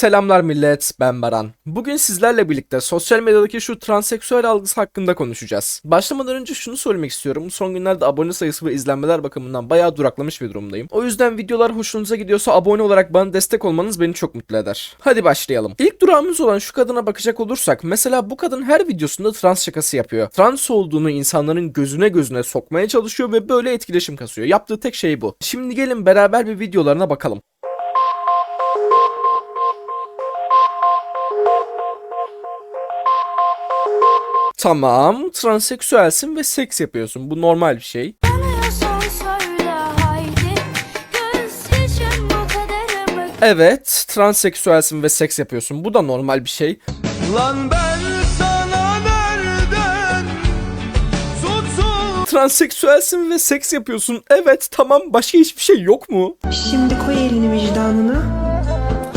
Selamlar millet, ben Baran. Bugün sizlerle birlikte sosyal medyadaki şu transseksüel algısı hakkında konuşacağız. Başlamadan önce şunu söylemek istiyorum. Son günlerde abone sayısı ve izlenmeler bakımından bayağı duraklamış bir durumdayım. O yüzden videolar hoşunuza gidiyorsa abone olarak bana destek olmanız beni çok mutlu eder. Hadi başlayalım. İlk durağımız olan şu kadına bakacak olursak, mesela bu kadın her videosunda trans şakası yapıyor. Trans olduğunu insanların gözüne gözüne sokmaya çalışıyor ve böyle etkileşim kasıyor. Yaptığı tek şey bu. Şimdi gelin beraber bir videolarına bakalım. Tamam, transseksüelsin ve seks yapıyorsun. Bu normal bir şey. Evet, transseksüelsin ve seks yapıyorsun. Bu da normal bir şey. Lan ben sana nereden tutsun? Transseksüelsin ve seks yapıyorsun. Evet, tamam. Başka hiçbir şey yok mu? Şimdi koy elini vicdanına.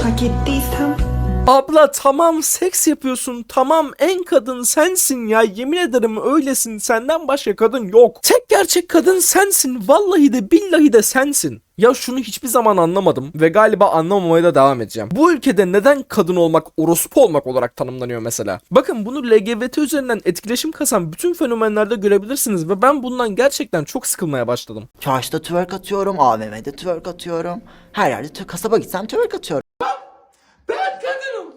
Hak ettiysem Abla tamam seks yapıyorsun. Tamam en kadın sensin ya. Yemin ederim öylesin. Senden başka kadın yok. Tek gerçek kadın sensin. Vallahi de billahi de sensin. Ya şunu hiçbir zaman anlamadım ve galiba anlamamaya da devam edeceğim. Bu ülkede neden kadın olmak orospu olmak olarak tanımlanıyor mesela? Bakın bunu LGBT üzerinden etkileşim kasan bütün fenomenlerde görebilirsiniz ve ben bundan gerçekten çok sıkılmaya başladım. Çarşıda twerk atıyorum, AVM'de twerk atıyorum. Her yerde tw- kasaba gitsem twerk atıyorum. Ben kadınım.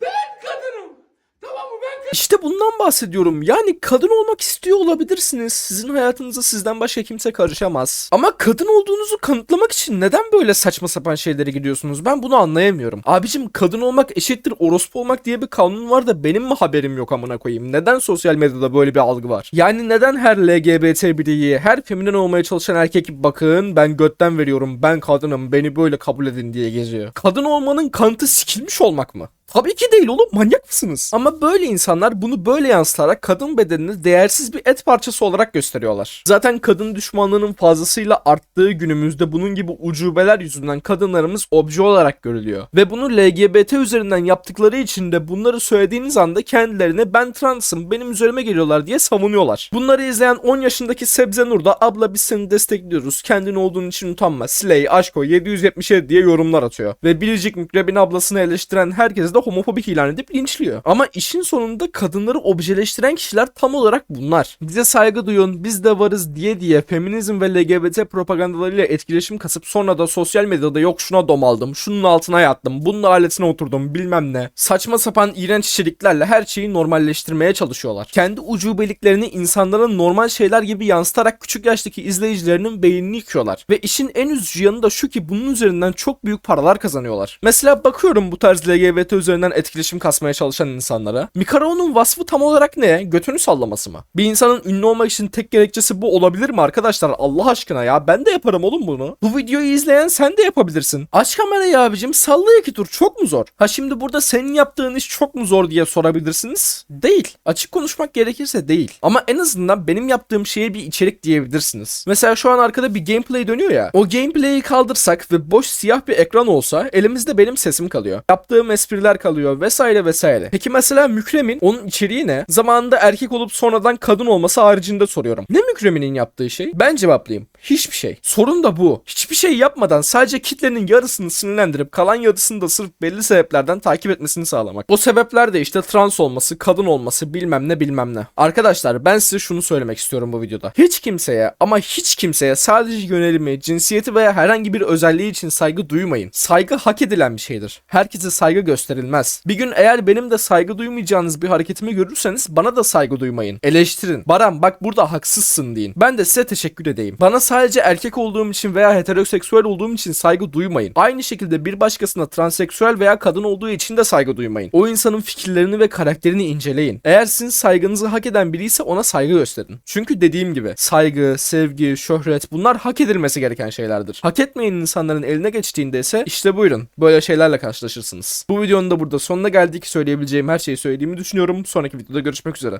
Ben kadınım. Tamam mı ben kadınım. İşte bundan bahsediyorum. Yani kadın olmak istiyor olabilirsiniz. Sizin hayatınıza sizden başka kimse karışamaz. Ama kadın olduğunuzu kanıtlamak için neden böyle saçma sapan şeylere gidiyorsunuz? Ben bunu anlayamıyorum. Abicim kadın olmak eşittir orospu olmak diye bir kanun var da benim mi haberim yok amına koyayım? Neden sosyal medyada böyle bir algı var? Yani neden her LGBT bireyi, her feminen olmaya çalışan erkek bakın ben götten veriyorum, ben kadınım, beni böyle kabul edin diye geziyor. Kadın olmanın kanıtı sikilmiş olmak mı? Tabii ki değil oğlum manyak mısınız? Ama böyle insanlar bunu böyle yansıtarak kadın bedenini değersiz bir et parçası olarak gösteriyorlar. Zaten kadın düşmanlığının fazlasıyla arttığı günümüzde bunun gibi ucubeler yüzünden kadınlarımız obje olarak görülüyor. Ve bunu LGBT üzerinden yaptıkları için de bunları söylediğiniz anda kendilerine ben transım benim üzerime geliyorlar diye savunuyorlar. Bunları izleyen 10 yaşındaki Sebze Nur da abla biz seni destekliyoruz kendin olduğun için utanma Slay aşko 777 diye yorumlar atıyor. Ve Biricik Mükrep'in ablasını eleştiren herkes homofobik ilan edip linçliyor. Ama işin sonunda kadınları objeleştiren kişiler tam olarak bunlar. Bize saygı duyun, biz de varız diye diye feminizm ve LGBT propagandalarıyla etkileşim kasıp sonra da sosyal medyada yok şuna dom aldım, şunun altına yattım, bunun aletine oturdum bilmem ne. Saçma sapan iğrenç içeriklerle her şeyi normalleştirmeye çalışıyorlar. Kendi ucubeliklerini insanların normal şeyler gibi yansıtarak küçük yaştaki izleyicilerinin beynini yıkıyorlar. Ve işin en üzücü yanı da şu ki bunun üzerinden çok büyük paralar kazanıyorlar. Mesela bakıyorum bu tarz LGBT üzerinden etkileşim kasmaya çalışan insanlara. Mikaro'nun vasfı tam olarak ne? Götünü sallaması mı? Bir insanın ünlü olmak için tek gerekçesi bu olabilir mi arkadaşlar? Allah aşkına ya ben de yaparım oğlum bunu. Bu videoyu izleyen sen de yapabilirsin. Aç kamerayı abicim salla iki tur çok mu zor? Ha şimdi burada senin yaptığın iş çok mu zor diye sorabilirsiniz. Değil. Açık konuşmak gerekirse değil. Ama en azından benim yaptığım şeye bir içerik diyebilirsiniz. Mesela şu an arkada bir gameplay dönüyor ya. O gameplay'i kaldırsak ve boş siyah bir ekran olsa elimizde benim sesim kalıyor. Yaptığım espriler kalıyor vesaire vesaire. Peki mesela Mükrem'in onun içeriği ne? Zamanında erkek olup sonradan kadın olması haricinde soruyorum. Ne Mükrem'in yaptığı şey? Ben cevaplayayım. Hiçbir şey. Sorun da bu. Hiçbir şey yapmadan sadece kitlenin yarısını sinirlendirip kalan yarısını da sırf belli sebeplerden takip etmesini sağlamak. O sebepler de işte trans olması, kadın olması bilmem ne bilmem ne. Arkadaşlar ben size şunu söylemek istiyorum bu videoda. Hiç kimseye ama hiç kimseye sadece yönelimi, cinsiyeti veya herhangi bir özelliği için saygı duymayın. Saygı hak edilen bir şeydir. Herkese saygı gösterilmez. Bir gün eğer benim de saygı duymayacağınız bir hareketimi görürseniz bana da saygı duymayın. Eleştirin. Baran bak burada haksızsın deyin. Ben de size teşekkür edeyim. Bana sadece erkek olduğum için veya heteroseksüel olduğum için saygı duymayın. Aynı şekilde bir başkasına transseksüel veya kadın olduğu için de saygı duymayın. O insanın fikirlerini ve karakterini inceleyin. Eğer sizin saygınızı hak eden biri ise ona saygı gösterin. Çünkü dediğim gibi saygı, sevgi, şöhret bunlar hak edilmesi gereken şeylerdir. Hak etmeyen insanların eline geçtiğinde ise işte buyurun böyle şeylerle karşılaşırsınız. Bu videonun da burada sonuna geldik. Söyleyebileceğim her şeyi söylediğimi düşünüyorum. Sonraki videoda görüşmek üzere.